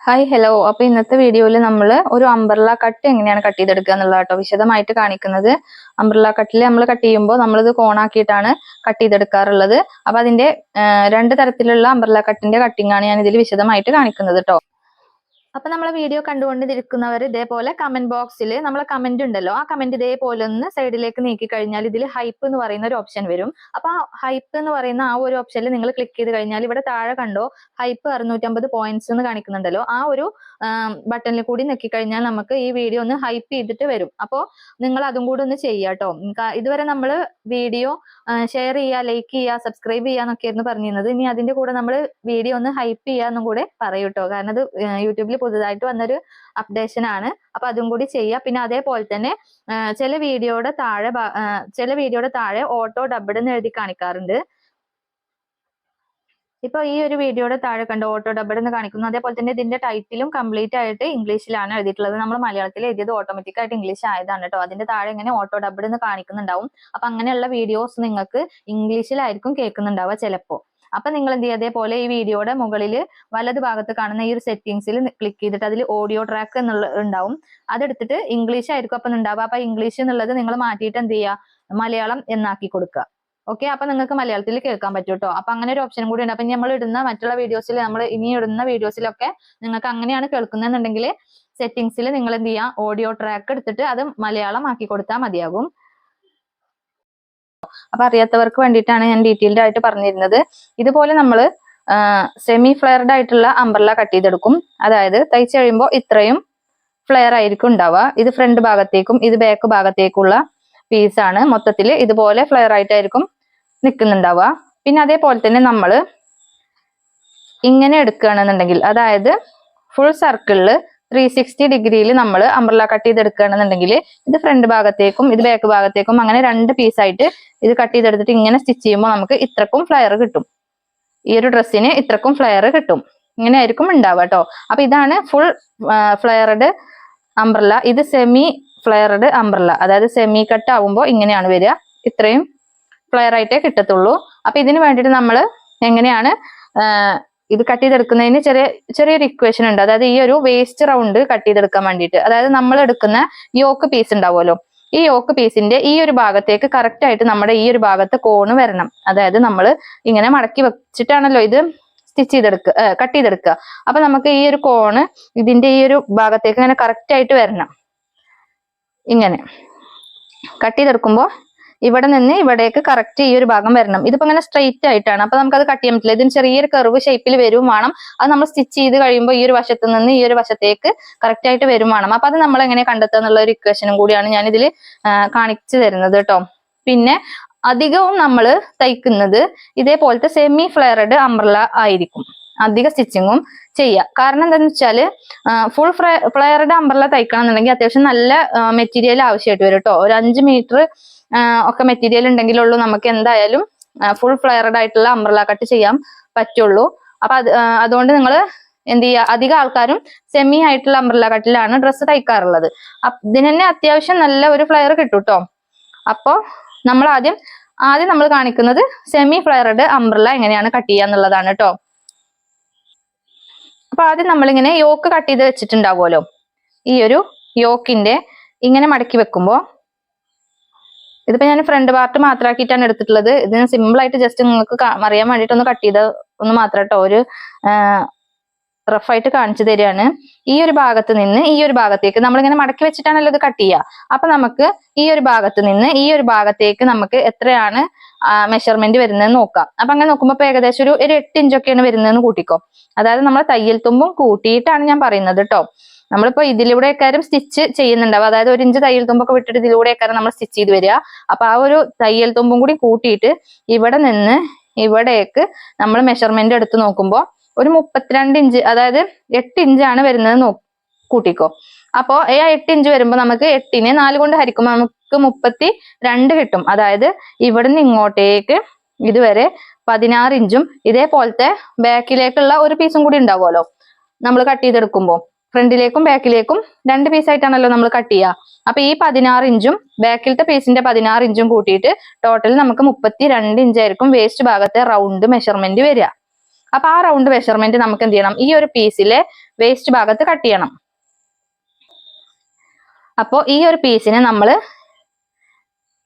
Hi hello അപ്പൊ ഇന്നത്തെ വീഡിയോയിൽ നമ്മൾ ഒരു അംബ്രല കട്ട് എങ്ങനെയാണ് കട്ട് ചെയ്തെടുക്കുക എന്നുള്ളത് കേട്ടോ വിശദമായിട്ട് കാണിക്കുന്നത്. അംബ്രല കട്ടിൽ നമ്മൾ കട്ട് ചെയ്യുമ്പോൾ നമ്മളിത് കോണാക്കിയിട്ടാണ് കട്ട് ചെയ്തെടുക്കാറുള്ളത്. അപ്പൊ അതിന്റെ രണ്ട് തരത്തിലുള്ള അംബ്രല കട്ടിന്റെ കട്ടിംഗ് ആണ് ഞാൻ ഇതിൽ വിശദമായിട്ട് കാണിക്കുന്നത് കേട്ടോ അപ്പൊ നമ്മളെ വീഡിയോ കണ്ടുകൊണ്ടിരിക്കുന്നവർ ഇതേപോലെ കമന്റ് ബോക്സിൽ നമ്മളെ കമന്റ് ഉണ്ടല്ലോ ആ കമന്റ് ഇതേപോലെ ഒന്ന് സൈഡിലേക്ക് നീക്കി കഴിഞ്ഞാൽ ഇതിൽ ഹൈപ്പ് എന്ന് പറയുന്ന ഒരു ഓപ്ഷൻ വരും. അപ്പൊ ആ ഹൈപ്പ് എന്ന് പറയുന്ന ആ ഒരു ഓപ്ഷനിൽ നിങ്ങൾ ക്ലിക്ക് ചെയ്ത് കഴിഞ്ഞാൽ ഇവിടെ താഴെ കണ്ടോ ഹൈപ്പ് അറുന്നൂറ്റമ്പത് പോയിന്റ്സ് എന്ന് കാണിക്കുന്നുണ്ടല്ലോ. ആ ഒരു ബട്ടണിൽ കൂടി നെക്കി കഴിഞ്ഞാൽ നമുക്ക് ഈ വീഡിയോ ഒന്ന് ഹൈപ്പ് ചെയ്തിട്ട് വരും. അപ്പോൾ നിങ്ങൾ അതും കൂടി ഒന്ന് ചെയ്യാട്ടോ ഇതുവരെ നമ്മൾ വീഡിയോ ഷെയർ ചെയ്യുക ലൈക്ക് ചെയ്യുക സബ്സ്ക്രൈബ് ചെയ്യുക എന്നൊക്കെയായിരുന്നു പറഞ്ഞിരുന്നത്. ഇനി അതിന്റെ കൂടെ നമ്മൾ വീഡിയോ ഒന്ന് ഹൈപ്പ് ചെയ്യാന്നും കൂടെ പറയൂട്ടോ കാരണം അത് യൂട്യൂബിൽ പുതുതായിട്ട് വന്നൊരു അപ്ഡേഷൻ ആണ്. അപ്പൊ അതും കൂടി ചെയ്യുക പിന്നെ അതേപോലെ തന്നെ ചില വീഡിയോയുടെ താഴെ ചില വീഡിയോയുടെ താഴെ ഓട്ടോ ഡബ്ഡ് എന്ന് എഴുതി കാണിക്കാറുണ്ട്. ഇപ്പൊ ഈ ഒരു വീഡിയോയുടെ താഴെ കണ്ട് ഓട്ടോ ഡബ്ഡ് എന്ന് കാണിക്കുന്നു. അതേപോലെ തന്നെ ഇതിന്റെ ടൈറ്റിലും കംപ്ലീറ്റ് ആയിട്ട് ഇംഗ്ലീഷിലാണ് എഴുതിയിട്ടുള്ളത്. നമ്മൾ മലയാളത്തിൽ എഴുതിയത് ഓട്ടോമാറ്റിക് ആയിട്ട് ഇംഗ്ലീഷ് ആയതാണ് കേട്ടോ. അതിന്റെ താഴെ ഇങ്ങനെ ഓട്ടോ ഡബ്ഡ് എന്ന് കാണിക്കുന്നുണ്ടാവും. അപ്പൊ അങ്ങനെയുള്ള വീഡിയോസ് നിങ്ങൾക്ക് ഇംഗ്ലീഷിലായിരിക്കും കേൾക്കുന്നുണ്ടാവുക ചിലപ്പോ. അപ്പൊ നിങ്ങൾ എന്ത് ചെയ്യുക? അതേപോലെ ഈ വീഡിയോയുടെ മുകളിൽ വലത് ഭാഗത്ത് കാണുന്ന ഈ ഒരു സെറ്റിംഗ്സിൽ ക്ലിക്ക് ചെയ്തിട്ട് അതിൽ ഓഡിയോ ട്രാക്ക് എന്നുള്ള ഉണ്ടാവും. അതെടുത്തിട്ട് ഇംഗ്ലീഷ് ആയിരിക്കും അപ്പൊ ഉണ്ടാവുക. അപ്പൊ ഇംഗ്ലീഷ് എന്നുള്ളത് നിങ്ങൾ മാറ്റിയിട്ട് എന്ത് ചെയ്യുക? മലയാളം എന്നാക്കി കൊടുക്കുക. ഓക്കെ അപ്പൊ നിങ്ങൾക്ക് മലയാളത്തിൽ കേൾക്കാൻ പറ്റും കേട്ടോ. അപ്പൊ അങ്ങനെ ഒരു ഓപ്ഷനും കൂടി ഉണ്ട്. അപ്പൊ നമ്മൾ ഇടുന്ന മറ്റുള്ള വീഡിയോസിൽ നമ്മൾ ഇനി ഇടുന്ന വീഡിയോസിലൊക്കെ നിങ്ങൾക്ക് അങ്ങനെയാണ് കേൾക്കുന്നതെന്നുണ്ടെങ്കിൽ സെറ്റിംഗ്സിൽ നിങ്ങൾ എന്ത് ചെയ്യുക? ഓഡിയോ ട്രാക്ക് എടുത്തിട്ട് അത് മലയാളം ആക്കി കൊടുത്താൽ മതിയാകും. അപ്പൊ അറിയാത്തവർക്ക് വേണ്ടിയിട്ടാണ് ഞാൻ ഡീറ്റെയിൽഡ് ആയിട്ട് പറഞ്ഞിരുന്നത്. ഇതുപോലെ നമ്മൾ സെമി ഫ്ലെയർഡ് ആയിട്ടുള്ള അംബ്രല്ല കട്ട് ചെയ്തെടുക്കും. അതായത് തയ്ച്ചു കഴിയുമ്പോൾ ഇത്രയും ഫ്ലെയർ ആയിരിക്കും ഉണ്ടാവുക. ഇത് ഫ്രണ്ട് ഭാഗത്തേക്കും ഇത് ബാക്ക് ഭാഗത്തേക്കുള്ള പീസാണ് മൊത്തത്തിൽ ഇതുപോലെ ഫ്ലെയർ ആയിട്ടായിരിക്കും നിൽക്കുന്നുണ്ടാവുക. പിന്നെ അതേപോലെ തന്നെ നമ്മൾ ഇങ്ങനെ എടുക്കുകയാണെന്നുണ്ടെങ്കിൽ അതായത് ഫുൾ സർക്കിളിൽ ത്രീ സിക്സ്റ്റി ഡിഗ്രിയിൽ നമ്മൾ അംബ്രല കട്ട് ചെയ്തെടുക്കുകയാണെന്നുണ്ടെങ്കിൽ ഇത് ഫ്രണ്ട് ഭാഗത്തേക്കും ഇത് ബാക്ക് ഭാഗത്തേക്കും അങ്ങനെ രണ്ട് പീസായിട്ട് ഇത് കട്ട് ചെയ്തെടുത്തിട്ട് ഇങ്ങനെ സ്റ്റിച്ച് ചെയ്യുമ്പോൾ നമുക്ക് ഇത്രക്കും ഫ്ലയർ കിട്ടും. ഈ ഒരു ഡ്രസ്സിന് ഇത്രക്കും ഫ്ലയർ കിട്ടും. ഇങ്ങനെ ആയിരിക്കും ഉണ്ടാവുക കേട്ടോ അപ്പൊ ഇതാണ് ഫുൾ ഫ്ലയർഡ് അംബ്രല ഇത് സെമി ഫ്ലയർഡ് അംബ്രല അതായത് സെമി കട്ട് ആവുമ്പോൾ ഇങ്ങനെയാണ് വരിക. ഇത്രയും ഫ്ലെയർ ആയിട്ടേ കിട്ടത്തുള്ളൂ. അപ്പൊ ഇതിന് വേണ്ടിയിട്ട് നമ്മൾ എങ്ങനെയാണ് ഇത് കട്ട് ചെയ്തെടുക്കുന്നതിന് ചെറിയ ചെറിയൊരു ഇക്വേഷൻ ഉണ്ട്. അതായത് ഈ ഒരു വേസ്റ്റ് റൗണ്ട് കട്ട് ചെയ്തെടുക്കാൻ വേണ്ടിയിട്ട്. അതായത് നമ്മൾ എടുക്കുന്ന യോക്ക് പീസ് ഉണ്ടാവുമല്ലോ. ഈ യോക്ക് പീസിന്റെ ഈ ഒരു ഭാഗത്തേക്ക് കറക്റ്റ് ആയിട്ട് നമ്മുടെ ഈ ഒരു ഭാഗത്ത് കോണ് വരണം. അതായത് നമ്മൾ ഇങ്ങനെ മടക്കി വെച്ചിട്ടാണല്ലോ ഇത് സ്റ്റിച്ച് ചെയ്തെടുക്കുക കട്ട് ചെയ്തെടുക്കുക അപ്പൊ നമുക്ക് ഈ ഒരു കോണ് ഇതിന്റെ ഈ ഒരു ഭാഗത്തേക്ക് ഇങ്ങനെ കറക്റ്റ് ആയിട്ട് വരണം. ഇങ്ങനെ. കട്ട് ചെയ്തെടുക്കുമ്പോൾ ഇവിടെ നിന്ന് ഇവിടേക്ക് കറക്റ്റ് ഈ ഒരു ഭാഗം വരണം. ഇതിപ്പോ ഇങ്ങനെ സ്ട്രെയിറ്റ് ആയിട്ടാണ്. അപ്പൊ നമുക്ക് അത് കട്ട് ചെയ്യാൻ പറ്റില്ല. ഇതിന് ചെറിയൊരു കർവ് ഷേപ്പിൽ വരും വേണം. അത് നമ്മൾ സ്റ്റിച്ച് ചെയ്ത് കഴിയുമ്പോൾ ഈ ഒരു വശത്ത് നിന്ന് ഈ ഒരു വശത്തേക്ക് കറക്റ്റ് ആയിട്ട് വരും വേണം. അപ്പൊ അത് നമ്മൾ എങ്ങനെ കണ്ടെത്തുക എന്നുള്ള ഒരു ഇക്വേഷനും കൂടിയാണ് ഞാൻ ഇതിൽ കാണിച്ചു തരുന്നത് കേട്ടോ. പിന്നെ അധികവും നമ്മൾ തയ്ക്കുന്നത് ഇതേപോലത്തെ സെമി ഫ്ലെയർഡ് അംബ്രല ആയിരിക്കും. അധിക സ്റ്റിച്ചിങ്ങും ചെയ്യുക കാരണം എന്താണെന്ന് വെച്ചാൽ ഫുൾ ഫ്ലെയർഡ് അംബ്രല തയ്ക്കണം എന്നുണ്ടെങ്കിൽ അത്യാവശ്യം നല്ല മെറ്റീരിയൽ ആവശ്യമായിട്ട് വരും കേട്ടോ. ഒരു അഞ്ച് മീറ്റർ ഒക്കെ മെറ്റീരിയൽ ഉണ്ടെങ്കിലുള്ളൂ നമുക്ക് എന്തായാലും ഫുൾ ഫ്ലെയർഡ് ആയിട്ടുള്ള അംബ്രല കട്ട് ചെയ്യാൻ പറ്റുള്ളൂ. അപ്പൊ അത് അതുകൊണ്ട് നിങ്ങൾ എന്ത് ചെയ്യുക അധികം ആൾക്കാരും സെമി ആയിട്ടുള്ള അംബ്രല കട്ടിലാണ് ഡ്രസ്സ് തയ്ക്കാറുള്ളത്. അതിന് തന്നെ അത്യാവശ്യം നല്ല ഒരു ഫ്ലെയർ കിട്ടും കേട്ടോ അപ്പോ നമ്മൾ ആദ്യം ആദ്യം നമ്മൾ കാണിക്കുന്നത് സെമി ഫ്ലെയർഡ് അംബ്രല എങ്ങനെയാണ് കട്ട് ചെയ്യുക എന്നുള്ളതാണ് കേട്ടോ അപ്പൊ ആദ്യം നമ്മളിങ്ങനെ യോക്ക് കട്ട് ചെയ്ത് വെച്ചിട്ടുണ്ടാവുമല്ലോ. ഈ ഒരു യോക്കിന്റെ ഇങ്ങനെ മടക്കി വെക്കുമ്പോ ഇതിപ്പോ ഞാൻ ഫ്രണ്ട് പാർട്ട് മാത്രമാക്കിയിട്ടാണ് എടുത്തിട്ടുള്ളത്. ഇതിന് സിമ്പിൾ ആയിട്ട് ജസ്റ്റ് നിങ്ങൾക്ക് അറിയാൻ വേണ്ടിയിട്ട് ഒന്ന് കട്ട് ചെയ്ത ഒന്ന് മാത്രം കേട്ടോ ഒരു റഫായിട്ട് കാണിച്ചു തരികയാണ്. ഈ ഒരു ഭാഗത്ത് നിന്ന് ഈ ഒരു ഭാഗത്തേക്ക് നമ്മളിങ്ങനെ മടക്കി വെച്ചിട്ടാണല്ലോ ഇത് കട്ട് ചെയ്യുക അപ്പൊ നമുക്ക് ഈ ഒരു ഭാഗത്ത് നിന്ന് ഈ ഒരു ഭാഗത്തേക്ക് നമുക്ക് എത്രയാണ് മെഷർമെന്റ് വരുന്നതെന്ന് നോക്കാം. അപ്പൊ അങ്ങനെ നോക്കുമ്പോൾ ഏകദേശം ഒരു ഒരു എട്ട് ഇഞ്ചൊക്കെയാണ് വരുന്നതെന്ന് കൂട്ടിക്കോ. അതായത് നമ്മൾ തയ്യൽ തുമ്പും കൂട്ടിയിട്ടാണ് ഞാൻ പറയുന്നത് കേട്ടോ നമ്മളിപ്പോ ഇതിലൂടെ കാര്യം സ്റ്റിച്ച് ചെയ്യുന്നുണ്ടാവും അതായത് ഒരു ഇഞ്ച് തയ്യൽ തുമ്പൊക്കെ വിട്ടിട്ട് ഇതിലൂടെ കാര്യം നമ്മൾ സ്റ്റിച്ച് ചെയ്ത് വരിക. അപ്പൊ ആ ഒരു തയ്യൽ തുമ്പും കൂടി കൂട്ടിയിട്ട് ഇവിടെ നിന്ന് ഇവിടേക്ക് നമ്മൾ മെഷർമെന്റ് എടുത്ത് നോക്കുമ്പോൾ ഒരു മുപ്പത്തിരണ്ട് ഇഞ്ച് അതായത് എട്ട് ഇഞ്ചാണ് വരുന്നത് നോ കൂട്ടിക്കോ. അപ്പോ ഈ ആ എട്ട് ഇഞ്ച് വരുമ്പോൾ നമുക്ക് എട്ടിനെ നാല് കൊണ്ട് ഹരിക്കുമ്പോൾ നമുക്ക് മുപ്പത്തി രണ്ട് കിട്ടും. അതായത് ഇവിടുന്ന് ഇങ്ങോട്ടേക്ക് ഇതുവരെ പതിനാറ് ഇഞ്ചും ഇതേപോലത്തെ ബാക്കിലേക്കുള്ള ഒരു പീസും കൂടി ഉണ്ടാവുമല്ലോ. നമ്മൾ കട്ട് ചെയ്തെടുക്കുമ്പോൾ ഫ്രണ്ടിലേക്കും ബാക്കിലേക്കും രണ്ട് പീസ് ആയിട്ടാണല്ലോ നമ്മൾ കട്ട് ചെയ്യുക അപ്പൊ ഈ പതിനാറ് ഇഞ്ചും ബാക്കിലത്തെ പീസിന്റെ പതിനാറ് ഇഞ്ചും കൂട്ടിയിട്ട് ടോട്ടൽ നമുക്ക് മുപ്പത്തി രണ്ട് ഇഞ്ചായിരിക്കും വേസ്റ്റ് ഭാഗത്തെ റൗണ്ട് മെഷർമെന്റ് വരിക. അപ്പൊ ആ റൗണ്ട് മെഷർമെന്റ് നമുക്ക് എന്ത് ചെയ്യണം? ഈ ഒരു പീസിലെ വേസ്റ്റ് ഭാഗത്ത് കട്ട് ചെയ്യണം. അപ്പോൾ ഈ ഒരു പീസിനെ നമ്മൾ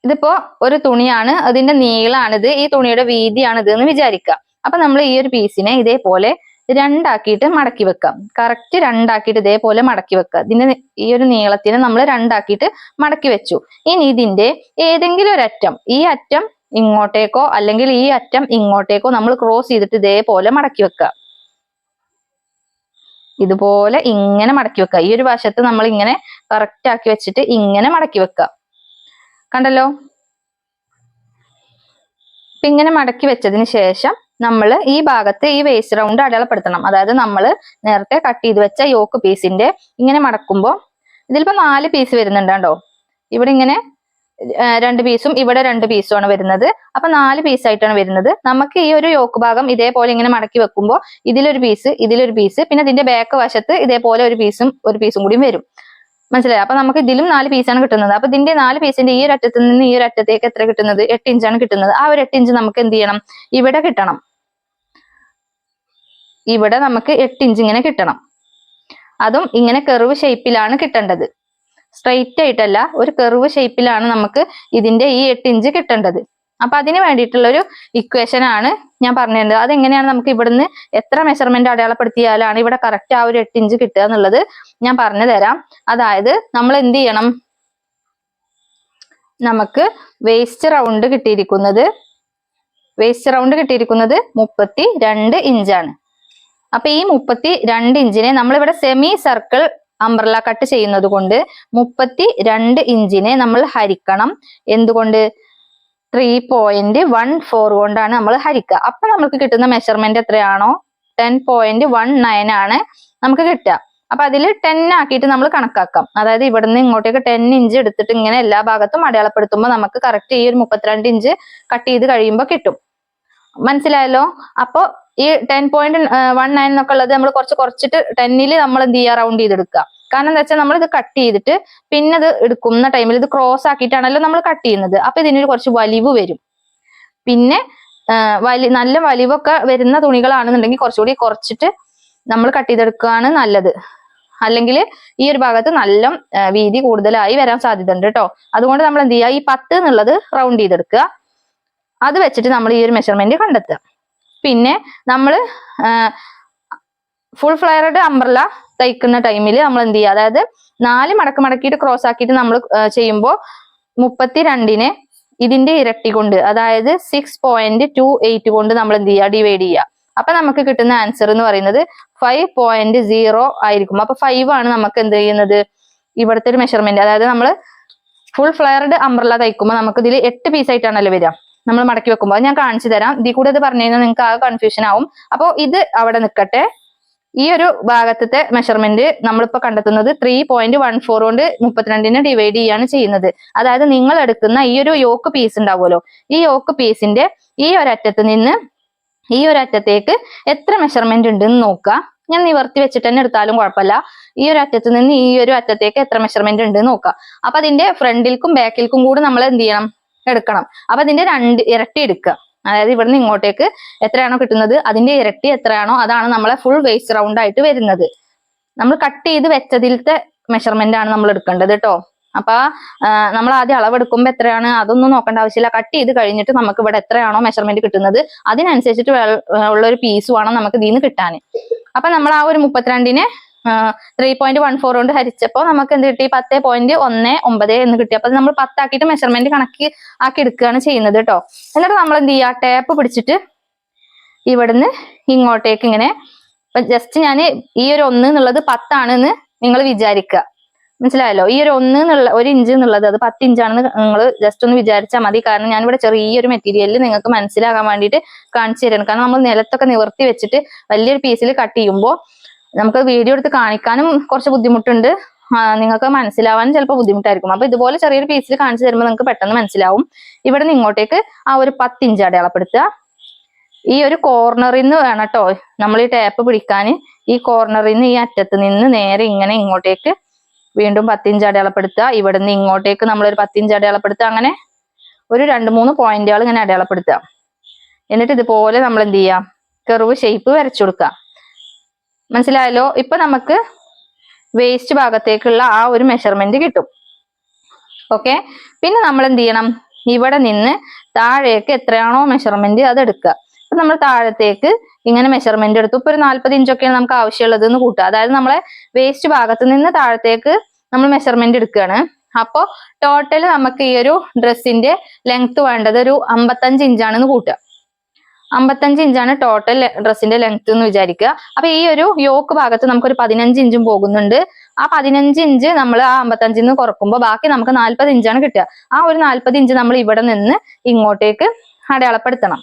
ഇതിപ്പോ ഒരു തുണിയാണ് അതിന്റെ നീളാണിത്. ഈ തുണിയുടെ വീതിയാണിത് എന്ന് വിചാരിക്കുക അപ്പൊ നമ്മൾ ഈ ഒരു പീസിനെ ഇതേപോലെ രണ്ടാക്കിയിട്ട് മടക്കി വെക്കാം. കറക്റ്റ് രണ്ടാക്കിയിട്ട് ഇതേപോലെ മടക്കി വെക്കുക ഇതിന്റെ ഈ ഒരു നീളത്തിന് നമ്മൾ രണ്ടാക്കിയിട്ട് മടക്കി വെച്ചു. ഇനി ഇതിന്റെ ഏതെങ്കിലും ഒരു അറ്റം ഈ അറ്റം ഇങ്ങോട്ടേക്കോ അല്ലെങ്കിൽ ഈ അറ്റം ഇങ്ങോട്ടേക്കോ നമ്മൾ ക്രോസ് ചെയ്തിട്ട് ഇതേപോലെ മടക്കി വെക്കുക ഇതുപോലെ ഇങ്ങനെ മടക്കി വെക്കുക ഈ ഒരു വശത്ത് നമ്മൾ ഇങ്ങനെ കറക്റ്റ് ആക്കി വെച്ചിട്ട് ഇങ്ങനെ മടക്കി വെക്കുക കണ്ടല്ലോ? ഇങ്ങനെ മടക്കി വെച്ചതിന് ശേഷം നമ്മൾ ഈ ഭാഗത്ത് ഈ വേസ്റ്റ് റൗണ്ട് അടയാളപ്പെടുത്തണം. അതായത് നമ്മൾ നേരത്തെ കട്ട് ചെയ്ത് വെച്ച യോക്ക് പീസിന്റെ ഇങ്ങനെ മടക്കുമ്പോൾ ഇതിലിപ്പോ നാല് പീസ് വരുന്നുണ്ട് കണ്ടോ? ഇവിടെ ഇങ്ങനെ രണ്ട് പീസും ഇവിടെ രണ്ട് പീസും ആണ് വരുന്നത്. അപ്പൊ നാല് പീസായിട്ടാണ് വരുന്നത്. നമുക്ക് ഈ ഒരു യോക്ക് ഭാഗം ഇതേപോലെ ഇങ്ങനെ മടക്കി വെക്കുമ്പോൾ ഇതിലൊരു പീസ് ഇതിലൊരു പീസ് പിന്നെ ഇതിന്റെ ബാക്ക് വശത്ത് ഇതേപോലെ ഒരു പീസും ഒരു പീസും കൂടിയും വരും. മനസ്സിലായി? അപ്പൊ നമുക്ക് ഇതിലും നാല് പീസാണ് കിട്ടുന്നത്. അപ്പൊ ഇതിന്റെ നാല് പീസിന്റെ ഈ ഒരു അറ്റത്ത് നിന്ന് ഈ ഒരു അറ്റത്തേക്ക് എത്ര കിട്ടുന്നത്? എട്ട് ഇഞ്ചാണ് കിട്ടുന്നത്. ആ ഒരു എട്ട് ഇഞ്ച് നമുക്ക് എന്ത് ചെയ്യണം? ഇവിടെ കിട്ടണം. ഇവിടെ നമുക്ക് എട്ട് ഇഞ്ച് ഇങ്ങനെ കിട്ടണം. അതും ഇങ്ങനെ കെർവ് ഷേപ്പിലാണ് കിട്ടേണ്ടത്. സ്ട്രെയിറ്റ് ആയിട്ടല്ല ഒരു കെർവ് ഷേപ്പിലാണ് നമുക്ക് ഇതിന്റെ ഈ എട്ട് ഇഞ്ച് കിട്ടേണ്ടത്. അപ്പൊ അതിന് വേണ്ടിയിട്ടുള്ള ഒരു ഇക്വേഷൻ ആണ് ഞാൻ പറഞ്ഞത് അതെങ്ങനെയാണ് നമുക്ക് ഇവിടുന്ന് എത്ര മെഷർമെന്റ് അടയാളപ്പെടുത്തിയാലാണ് ഇവിടെ കറക്റ്റ് ആ ഒരു എട്ട് ഇഞ്ച് കിട്ടുക എന്നുള്ളത് ഞാൻ പറഞ്ഞു തരാം. അതായത് നമ്മൾ എന്ത് ചെയ്യണം? നമുക്ക് വേസ്റ്റ് റൗണ്ട് കിട്ടിയിരിക്കുന്നത് വേസ്റ്റ് റൗണ്ട് കിട്ടിയിരിക്കുന്നത് മുപ്പത്തി രണ്ട് ഇഞ്ചാണ് അപ്പൊ ഈ മുപ്പത്തി രണ്ട് ഇഞ്ചിനെ നമ്മളിവിടെ സെമി സർക്കിൾ അംബ്രല കട്ട് ചെയ്യുന്നത് കൊണ്ട് മുപ്പത്തി രണ്ട് ഇഞ്ചിനെ നമ്മൾ ഹരിക്കണം. എന്തുകൊണ്ട്? ത്രീ പോയിന്റ് വൺ ഫോർ കൊണ്ടാണ് നമ്മൾ ഹരിക്കുക. അപ്പൊ നമുക്ക് കിട്ടുന്ന മെഷർമെന്റ് എത്രയാണോ? ടെൻ പോയിന്റ് വൺ നയൻ ആണ് നമുക്ക് കിട്ടുക. അപ്പൊ അതിൽ ടെൻ ആക്കിയിട്ട് നമ്മൾ കണക്കാക്കാം. അതായത് ഇവിടുന്ന് ഇങ്ങോട്ടേക്ക് ടെൻ ഇഞ്ച് എടുത്തിട്ട് ഇങ്ങനെ എല്ലാ ഭാഗത്തും അടയാളപ്പെടുത്തുമ്പോൾ നമുക്ക് കറക്റ്റ് ഈ ഒരു മുപ്പത്തിരണ്ട് ഇഞ്ച് കട്ട് ചെയ്ത് കഴിയുമ്പോൾ കിട്ടും. മനസ്സിലായല്ലോ? അപ്പൊ ഈ ടെൻ പോയിന്റ് വൺ നയൻ എന്നൊക്കെ ഉള്ളത് നമ്മൾ കുറച്ച് കുറച്ചിട്ട് ടെന്നിൽ നമ്മൾ എന്ത് ചെയ്യുക റൗണ്ട് ചെയ്തെടുക്കുക. കാരണം എന്താ വെച്ചാൽ നമ്മൾ ഇത് കട്ട് ചെയ്തിട്ട് പിന്നെ അത് എടുക്കുന്ന ടൈമിൽ ഇത് ക്രോസ് ആക്കിയിട്ടാണല്ലോ നമ്മൾ കട്ട് ചെയ്യുന്നത്. അപ്പൊ ഇതിനൊരു കുറച്ച് വലിവ് വരും. പിന്നെ വലി നല്ല വലിവൊക്കെ വരുന്ന തുണികളാണെന്നുണ്ടെങ്കിൽ കുറച്ചുകൂടി കുറച്ചിട്ട് നമ്മൾ കട്ട് ചെയ്തെടുക്കുകയാണ് നല്ലത്. അല്ലെങ്കിൽ ഈ ഒരു ഭാഗത്ത് നല്ല വീതി കൂടുതലായി വരാൻ സാധ്യത ഉണ്ട് കേട്ടോ അതുകൊണ്ട് നമ്മൾ എന്ത് ചെയ്യുക? ഈ പത്ത് എന്നുള്ളത് റൗണ്ട് ചെയ്തെടുക്കുക. അത് വെച്ചിട്ട് നമ്മൾ ഈ ഒരു മെഷർമെന്റ് കണ്ടെത്തുക. പിന്നെ നമ്മൾ ഫുൾ ഫ്ലയറഡ് അംബ്രല തയ്ക്കുന്ന ടൈമിൽ നമ്മൾ എന്ത് ചെയ്യുക? അതായത് നാല് മടക്ക് മടക്കിയിട്ട് ക്രോസ് ആക്കിയിട്ട് നമ്മൾ ചെയ്യുമ്പോൾ മുപ്പത്തി രണ്ടിനെ ഇതിന്റെ ഇരട്ടി കൊണ്ട് അതായത് സിക്സ് പോയിന്റ് ടു എയ്റ്റ് കൊണ്ട് നമ്മൾ എന്ത് ചെയ്യുക? ഡിവൈഡ് ചെയ്യുക. അപ്പൊ നമുക്ക് കിട്ടുന്ന ആൻസർ എന്ന് പറയുന്നത് ഫൈവ് പോയിന്റ് സീറോ ആയിരിക്കും. അപ്പൊ ഫൈവ് ആണ് നമുക്ക് എന്ത് ചെയ്യുന്നത്? ഇവിടുത്തെ ഒരു മെഷർമെന്റ് അതായത് നമ്മൾ ഫുൾ ഫ്ലയർഡ് അംബ്രല തയ്ക്കുമ്പോൾ നമുക്ക് ഇതിൽ എട്ട് പീസ് ആയിട്ടാണല്ലോ വരിക. നമ്മൾ മടക്കി വെക്കുമ്പോൾ അത് ഞാൻ കാണിച്ചു തരാം. ഇതിൽ കൂടെ ഇത് പറഞ്ഞു കഴിഞ്ഞാൽ നിങ്ങൾക്ക് ആ കൺഫ്യൂഷൻ ആവും. അപ്പോൾ ഇത് അവിടെ നിൽക്കട്ടെ. ഈ ഒരു ഭാഗത്തെ മെഷർമെന്റ് നമ്മളിപ്പോ കണ്ടെത്തുന്നത് ത്രീ പോയിന്റ് വൺ ഫോർ കൊണ്ട് മുപ്പത്തിരണ്ടിനെ ഡിവൈഡ് ചെയ്യാണ് ചെയ്യുന്നത്. അതായത് നിങ്ങൾ എടുക്കുന്ന ഈ ഒരു യോക്ക് പീസ് ഉണ്ടാവുമല്ലോ. ഈ യോക്ക് പീസിന്റെ ഈ ഒരറ്റത്ത് നിന്ന് ഈ ഒരറ്റത്തേക്ക് എത്ര മെഷർമെന്റ് ഉണ്ട് എന്ന് നോക്കുക. ഞാൻ നിവർത്തി വെച്ചിട്ട് തന്നെ എടുത്താലും കുഴപ്പമില്ല. ഈ ഒരു അറ്റത്ത് നിന്ന് ഈ ഒരു അറ്റത്തേക്ക് എത്ര മെഷർമെന്റ് ഉണ്ട് നോക്കുക. അപ്പൊ അതിന്റെ ഫ്രണ്ടിൽക്കും ബാക്കിൽക്കും കൂടി നമ്മൾ എന്ത് ചെയ്യണം? എടുക്കണം. അപ്പൊ അതിന്റെ രണ്ട് ഇരട്ടി എടുക്കുക. അതായത് ഇവിടുന്ന് ഇങ്ങോട്ടേക്ക് എത്രയാണോ കിട്ടുന്നത് അതിന്റെ ഇരട്ടി എത്രയാണോ അതാണ് നമ്മളെ ഫുൾ വേസ്റ്റ് റൗണ്ട് ആയിട്ട് വരുന്നത്. നമ്മൾ കട്ട് ചെയ്ത് വെച്ചതിലത്തെ മെഷർമെന്റ് ആണ് നമ്മൾ എടുക്കേണ്ടത് കേട്ടോ അപ്പൊ നമ്മൾ ആദ്യം അളവെടുക്കുമ്പോൾ എത്രയാണ് അതൊന്നും നോക്കേണ്ട ആവശ്യമില്ല. കട്ട് ചെയ്ത് കഴിഞ്ഞിട്ട് നമുക്ക് ഇവിടെ എത്രയാണോ മെഷർമെന്റ് കിട്ടുന്നത് അതിനനുസരിച്ചിട്ട് ഉള്ള ഒരു പീസ് വേണം നമുക്ക് ഇതിൽ നിന്ന് കിട്ടാൻ. അപ്പൊ നമ്മൾ ആ ഒരു മുപ്പത്തിരണ്ടിന് ത്രീ പോയിന്റ് വൺ ഫോർ കൊണ്ട് ഹരിച്ചപ്പോൾ നമുക്ക് എന്ത് കിട്ടി? പത്ത് പോയിന്റ് ഒന്ന് ഒമ്പത് എന്ന് കിട്ടി. അപ്പൊ നമ്മൾ പത്താക്കിയിട്ട് മെഷർമെന്റ് കണക്കി ആക്കി എടുക്കുകയാണ് ചെയ്യുന്നത് കേട്ടോ എന്നിട്ട് നമ്മൾ എന്ത് ചെയ്യുക? ടേപ്പ് പിടിച്ചിട്ട് ഇവിടുന്ന് ഇങ്ങോട്ടേക്ക് ഇങ്ങനെ ജസ്റ്റ് ഞാൻ ഈ ഒരു ഒന്ന് എന്നുള്ളത് പത്താണെന്ന് നിങ്ങൾ വിചാരിക്കുക. മനസ്സിലായല്ലോ? ഈ ഒരു ഒന്ന് എന്നുള്ള ഒരു ഇഞ്ച് എന്നുള്ളത് അത് പത്ത് ഇഞ്ചാണെന്ന് നിങ്ങൾ ജസ്റ്റ് ഒന്ന് വിചാരിച്ചാൽ മതി. കാരണം ഞാനിവിടെ ചെറിയൊരു മെറ്റീരിയലിൽ നിങ്ങൾക്ക് മനസ്സിലാകാൻ വേണ്ടിയിട്ട് കാണിച്ചു തരാണ്. കാരണം നമ്മൾ നിലത്തൊക്കെ നിവർത്തി വെച്ചിട്ട് വലിയൊരു പീസിൽ കട്ട് ചെയ്യുമ്പോൾ നമുക്ക് വീഡിയോ എടുത്ത് കാണിക്കാനും കുറച്ച് ബുദ്ധിമുട്ടുണ്ട്. നിങ്ങൾക്ക് മനസ്സിലാവാനും ചിലപ്പോൾ ബുദ്ധിമുട്ടായിരിക്കും. അപ്പൊ ഇതുപോലെ ചെറിയൊരു പീസിൽ കാണിച്ചു തരുമ്പോൾ നിങ്ങൾക്ക് പെട്ടെന്ന് മനസ്സിലാവും. ഇവിടെ നിന്ന് ഇങ്ങോട്ടേക്ക് ആ ഒരു പത്തിഞ്ച് അടയാളപ്പെടുത്തുക. ഈ ഒരു കോർണറിൽ നിന്ന് വേണം കേട്ടോ നമ്മൾ ഈ ടേപ്പ് പിടിക്കാൻ. ഈ കോർണറിൽ നിന്ന് ഈ അറ്റത്ത് നിന്ന് നേരെ ഇങ്ങനെ ഇങ്ങോട്ടേക്ക് വീണ്ടും പത്തിഞ്ച് അടയാളപ്പെടുത്തുക. ഇവിടെ നിന്ന് ഇങ്ങോട്ടേക്ക് നമ്മൾ നമ്മളൊരു പത്തിഞ്ച് അടയാളപ്പെടുത്തുക. അങ്ങനെ ഒരു രണ്ട് മൂന്ന് പോയിന്റുകൾ ഇങ്ങനെ അടയാളപ്പെടുത്തുക. എന്നിട്ട് ഇതുപോലെ നമ്മൾ എന്ത് ചെയ്യുക? കെറുവ് ഷേപ്പ് വരച്ചു കൊടുക്കുക. മനസ്സിലായല്ലോ? ഇപ്പൊ നമുക്ക് വേസ്റ്റ് ഭാഗത്തേക്കുള്ള ആ ഒരു മെഷർമെന്റ് കിട്ടും. ഓക്കെ പിന്നെ നമ്മൾ എന്ത് ചെയ്യണം? ഇവിടെ നിന്ന് താഴേക്ക് എത്രയാണോ മെഷർമെന്റ് അത് എടുക്കുക. അപ്പൊ നമ്മൾ താഴത്തേക്ക് ഇങ്ങനെ മെഷർമെന്റ് എടുത്തു. ഇപ്പൊ ഒരു നാല്പത് ഇഞ്ചൊക്കെയാണ് നമുക്ക് ആവശ്യമുള്ളത് എന്ന് കൂട്ടുക. അതായത് നമ്മളെ വേസ്റ്റ് ഭാഗത്ത് നിന്ന് താഴത്തേക്ക് നമ്മൾ മെഷർമെന്റ് എടുക്കുകയാണ്. അപ്പോൾ ടോട്ടൽ നമുക്ക് ഈ ഒരു ഡ്രസ്സിന്റെ ലെങ്ത് വേണ്ടത് ഒരു അമ്പത്തഞ്ച് ഇഞ്ചാണെന്ന് കൂട്ടുക. അമ്പത്തഞ്ച് ഇഞ്ചാണ് ടോട്ടൽ ഡ്രസ്സിന്റെ ലെങ്ത് എന്ന് വിചാരിക്കുക. അപ്പൊ ഈ ഒരു യോക്ക് ഭാഗത്ത് നമുക്ക് ഒരു പതിനഞ്ച് ഇഞ്ചും പോകുന്നുണ്ട്. ആ പതിനഞ്ച് ഇഞ്ച് നമ്മൾ ആ അമ്പത്തഞ്ചിൽ നിന്ന് കുറക്കുമ്പോൾ ബാക്കി നമുക്ക് നാല്പത് ഇഞ്ചാണ് കിട്ടുക. ആ ഒരു നാല്പത് ഇഞ്ച് നമ്മൾ ഇവിടെ നിന്ന് ഇങ്ങോട്ടേക്ക് അടയാളപ്പെടുത്തണം.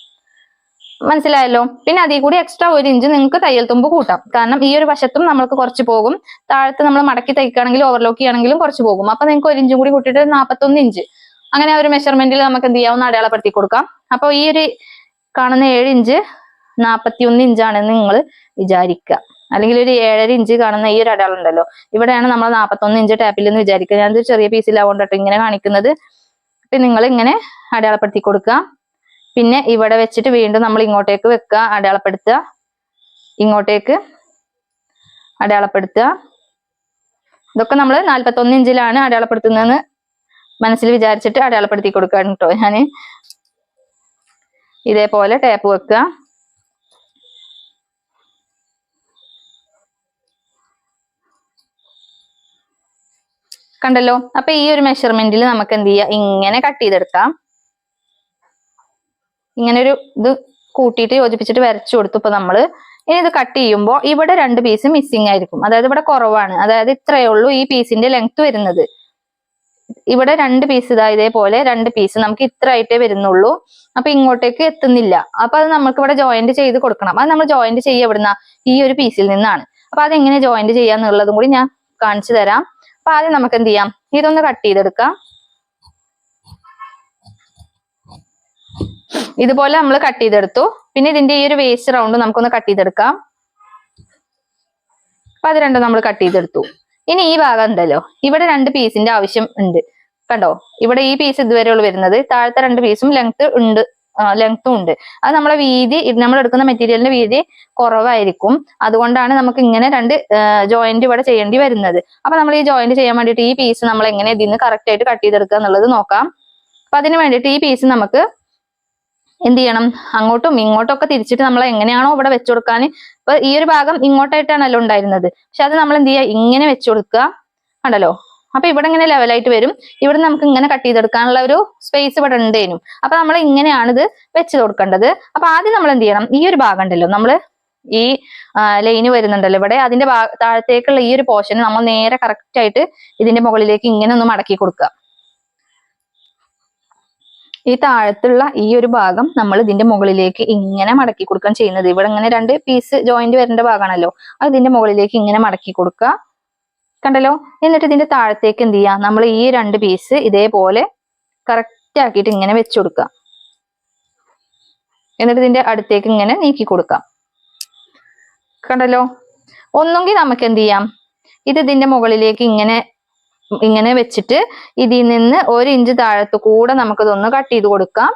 മനസ്സിലായല്ലോ? പിന്നെ അതിൽ കൂടി എക്സ്ട്രാ ഒരു ഇഞ്ച് നിങ്ങൾക്ക് തയ്യൽ തുമ്പ് കൂട്ടാം. കാരണം ഈ ഒരു വശത്തും നമ്മൾക്ക് കുറച്ച് പോകും. താഴത്ത് നമ്മൾ മടക്കി തയ്ക്കുകയാണെങ്കിലും ഓവർലോക്ക് ചെയ്യുകയാണെങ്കിലും കുറച്ച് പോകും. അപ്പൊ നിങ്ങൾക്ക് ഒരു ഇഞ്ചും കൂടി കൂട്ടിയിട്ട് നാൽപ്പത്തൊന്ന് ഇഞ്ച് അങ്ങനെ ആ ഒരു മെഷർമെന്റിൽ നമുക്ക് എന്ത് ചെയ്യാവുന്ന അടയാളപ്പെടുത്തി കൊടുക്കാം. അപ്പൊ ഈ ഒരു കാണുന്ന ഏഴ് ഇഞ്ച് നാൽപ്പത്തി ഒന്ന് ഇഞ്ചാണെന്ന് നിങ്ങൾ വിചാരിക്കുക. അല്ലെങ്കിൽ ഒരു ഏഴര ഇഞ്ച് കാണുന്ന ഈ ഒരു അടയാളം ഉണ്ടല്ലോ. ഇവിടെയാണ് നമ്മൾ നാൽപ്പത്തൊന്ന് ഇഞ്ച് ടാപ്പിൽ എന്ന് വിചാരിക്കുക. ഞാനൊരു ചെറിയ പീസിലാവുകൊണ്ടോ ഇങ്ങനെ കാണിക്കുന്നത്. പിന്നെ നിങ്ങൾ ഇങ്ങനെ അടയാളപ്പെടുത്തി കൊടുക്കുക. പിന്നെ ഇവിടെ വെച്ചിട്ട് വീണ്ടും നമ്മൾ ഇങ്ങോട്ടേക്ക് വെക്കുക അടയാളപ്പെടുത്തുക. ഇങ്ങോട്ടേക്ക് അടയാളപ്പെടുത്തുക. ഇതൊക്കെ നമ്മൾ നാൽപ്പത്തൊന്ന് ഇഞ്ചിലാണ് അടയാളപ്പെടുത്തുന്നതെന്ന് മനസ്സിൽ വിചാരിച്ചിട്ട് അടയാളപ്പെടുത്തി കൊടുക്കുകയാണ് കേട്ടോ ഞാൻ ഇതേപോലെ ടേപ്പ് വെക്കുക കണ്ടല്ലോ? അപ്പൊ ഈ ഒരു മെഷർമെന്റിൽ നമുക്ക് എന്ത് ചെയ്യാം? ഇങ്ങനെ കട്ട് ചെയ്തെടുക്കാം. ഇങ്ങനെ ഒരു ഇത് കൂട്ടിയിട്ട് യോജിപ്പിച്ചിട്ട് വരച്ചു കൊടുത്തു. ഇപ്പൊ നമ്മൾ ഇനി ഇത് കട്ട് ചെയ്യുമ്പോൾ ഇവിടെ രണ്ട് പീസ് മിസ്സിംഗ് ആയിരിക്കും. അതായത് ഇവിടെ കുറവാണ്. അതായത് ഇത്രയേ ഉള്ളൂ ഈ പീസിന്റെ ലെങ്ത് വരുന്നത്. ഇവിടെ രണ്ട് പീസ് ഇതാ ഇതേപോലെ രണ്ട് പീസ് നമുക്ക് ഇത്ര ആയിട്ടേ വരുന്നുള്ളൂ. അപ്പൊ ഇങ്ങോട്ടേക്ക് എത്തുന്നില്ല. അപ്പൊ അത് നമുക്ക് ഇവിടെ ജോയിന്റ് ചെയ്ത് കൊടുക്കണം. അത് നമ്മൾ ജോയിന്റ് ചെയ്യുക എവിടുന്ന ഈ ഒരു പീസിൽ നിന്നാണ്. അപ്പൊ അത് എങ്ങനെ ജോയിന്റ് ചെയ്യാന്നുള്ളതും കൂടി ഞാൻ കാണിച്ചു തരാം. അപ്പൊ ആദ്യം നമുക്ക് എന്ത് ചെയ്യാം? ഇതൊന്ന് കട്ട് ചെയ്തെടുക്കാം. ഇതുപോലെ നമ്മൾ കട്ട് ചെയ്തെടുത്തു. പിന്നെ ഇതിന്റെ ഈ ഒരു വേസ്റ്റ് റൗണ്ട് നമുക്കൊന്ന് കട്ട് ചെയ്തെടുക്കാം. അപ്പൊ അത് രണ്ടും നമ്മൾ കട്ട് ചെയ്തെടുത്തു. ഇനി ഈ ഭാഗം ഉണ്ടല്ലോ. ഇവിടെ രണ്ട് പീസിന്റെ ആവശ്യം ഉണ്ട്. കണ്ടോ? ഇവിടെ ഈ പീസ് ഇതുവരെയുള്ള വരുന്നത്. താഴത്തെ രണ്ട് പീസും ലെങ്ത് ഉണ്ട്. ലെങ്ത്തും ഉണ്ട്. അത് നമ്മളെ വീതി നമ്മൾ എടുക്കുന്ന മെറ്റീരിയലിന്റെ വീതി കുറവായിരിക്കും. അതുകൊണ്ടാണ് നമുക്ക് ഇങ്ങനെ രണ്ട് ജോയിന്റ് ഇവിടെ ചെയ്യേണ്ടി വരുന്നത്. അപ്പൊ നമ്മൾ ഈ ജോയിന്റ് ചെയ്യാൻ വേണ്ടിയിട്ട് ഈ പീസ് നമ്മൾ എങ്ങനെ ഇതിൽ നിന്ന് കറക്റ്റ് ആയിട്ട് കട്ട് ചെയ്തെടുക്കുക എന്നുള്ളത് നോക്കാം. അപ്പൊ അതിന് വേണ്ടിയിട്ട് ഈ പീസ് നമുക്ക് എന്ത് ചെയ്യണം അങ്ങോട്ടും ഇങ്ങോട്ടും ഒക്കെ തിരിച്ചിട്ട് നമ്മൾ എങ്ങനെയാണോ ഇവിടെ വെച്ചു കൊടുക്കാൻ ഇപ്പൊ ഈ ഒരു ഭാഗം ഇങ്ങോട്ടായിട്ടാണല്ലോ ഉണ്ടായിരുന്നത്. പക്ഷെ അത് നമ്മൾ എന്ത് ചെയ്യുക ഇങ്ങനെ വെച്ചു കൊടുക്കുക കണ്ടല്ലോ? അപ്പൊ ഇവിടെ ഇങ്ങനെ ലെവലായിട്ട് വരും. ഇവിടെ നമുക്ക് ഇങ്ങനെ കട്ട് ചെയ്തെടുക്കാനുള്ള ഒരു സ്പേസ് ഇവിടെ ഉണ്ടേനും. അപ്പൊ നമ്മൾ ഇങ്ങനെയാണ് ഇത് വെച്ച് കൊടുക്കേണ്ടത്. അപ്പൊ ആദ്യം നമ്മൾ എന്ത് ചെയ്യണം ഈ ഒരു ഭാഗം ഉണ്ടല്ലോ. നമ്മൾ ഈ ലൈന് വരുന്നുണ്ടല്ലോ ഇവിടെ. അതിന്റെ താഴത്തേക്കുള്ള ഈ ഒരു പോർഷൻ നമ്മൾ നേരെ കറക്റ്റ് ആയിട്ട് ഇതിന്റെ മുകളിലേക്ക് ഇങ്ങനെ ഒന്ന് മടക്കി കൊടുക്കുക. ഈ താഴത്തുള്ള ഈ ഒരു ഭാഗം നമ്മൾ ഇതിന്റെ മുകളിലേക്ക് ഇങ്ങനെ മടക്കി കൊടുക്കാൻ ചെയ്യുന്നത്. ഇവിടെ ഇങ്ങനെ രണ്ട് പീസ് ജോയിന്റ് വരേണ്ട ഭാഗമാണല്ലോ. അത് ഇതിന്റെ മുകളിലേക്ക് ഇങ്ങനെ മടക്കി കൊടുക്കുക. കണ്ടല്ലോ? എന്നിട്ട് ഇതിന്റെ താഴത്തേക്ക് എന്ത് ചെയ്യാം നമ്മൾ ഈ രണ്ട് പീസ് ഇതേപോലെ കറക്റ്റ് ആക്കിയിട്ട് ഇങ്ങനെ വെച്ചു കൊടുക്കുക. എന്നിട്ട് ഇതിന്റെ അടുത്തേക്ക് ഇങ്ങനെ നീക്കി കൊടുക്കാം കണ്ടല്ലോ? ഒന്നുകിൽ നമുക്ക് എന്ത് ചെയ്യാം? ഇത് ഇതിന്റെ മുകളിലേക്ക് ഇങ്ങനെ ഇങ്ങനെ വെച്ചിട്ട് ഇതിൽ നിന്ന് ഒരു ഇഞ്ച് താഴത്ത് കൂടെ നമുക്കിതൊന്ന് കട്ട് ചെയ്ത് കൊടുക്കാം.